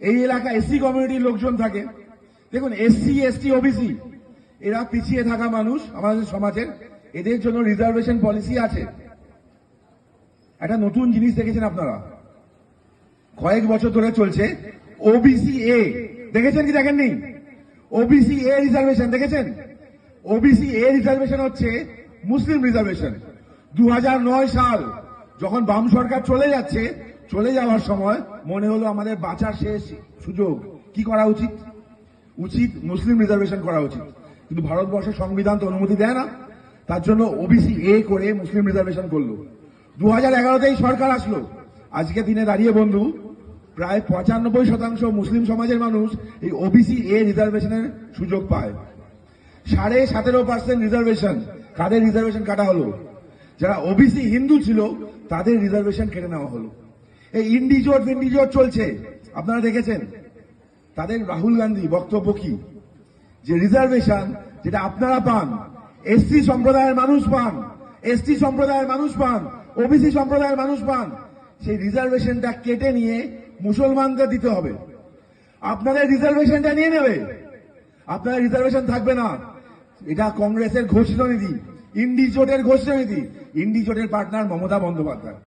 এই এলাকা এসসি কমিউনিটির লোকজন থাকে। দেখুন, এসসি, এসটি, ওবিসি, এরা পিছিয়ে থাকা মানুষ আমাদের সমাজের। এদের জন্য রিজার্ভেশন পলিসি আছে। একটা নতুন জিনিস দেখেছেন আপনারা? কয়েক বছর ধরে চলছে ওবিসি এ। দেখেছেন কি দেখেননি? ওবিসি এ রিজার্ভেশন দেখেছেন? ওবিসি এ রিজার্ভেশন হচ্ছে মুসলিম রিজার্ভেশন দু হাজার নয় সাল যখন বাম সরকার চলে যাচ্ছে চলে যাওয়ার সময় মনে হলো আমাদের বাঁচার শেষ সুযোগ। কি করা উচিত? উচিত মুসলিম রিজার্ভেশন করা উচিত। কিন্তু ভারতবর্ষের সংবিধান তো অনুমতি দেয় না। তার জন্য ওবিসি এ করে মুসলিম রিজার্ভেশন করল। দু হাজার এগারোতেই সরকার আসলো। আজকে দিনে দাঁড়িয়ে বন্ধু, প্রায় পঁচানব্বই শতাংশ মুসলিম সমাজের মানুষ এই ওবিসি এ রিজার্ভেশনের সুযোগ পায়। সাড়ে সতেরো পার্সেন্ট রিজার্ভেশন কাদের রিজার্ভেশন কাটা হলো? যারা ওবিসি হিন্দু ছিল, তাদের রিজার্ভেশন কেটে নেওয়া হলো। এই ইন্ডিজোট ইন্ডিজোট চলছে। আপনারা দেখেছেন। তাদের রাহুল গান্ধী বক্তব্য কি? যে রিজার্ভেশন যেটা আপনারা পান এসসি সম্প্রদায়ের মানুষ পান এসটি সম্প্রদায়ের মানুষ পান ওবিসি সম্প্রদায়ের মানুষ পান, সেই রিজার্ভেশনটা কেটে নিয়ে মুসলমানদের দিতে হবে। আপনাদের রিজার্ভেশনটা নিয়ে নেবে। আপনাদের রিজার্ভেশন থাকবে না। এটা কংগ্রেসের ঘোষণা নীতি, ইন্ডি জোটের ঘোষণা নীতি। ইন্ডি জোটের পার্টনার মমতা বন্দ্যোপাধ্যায়।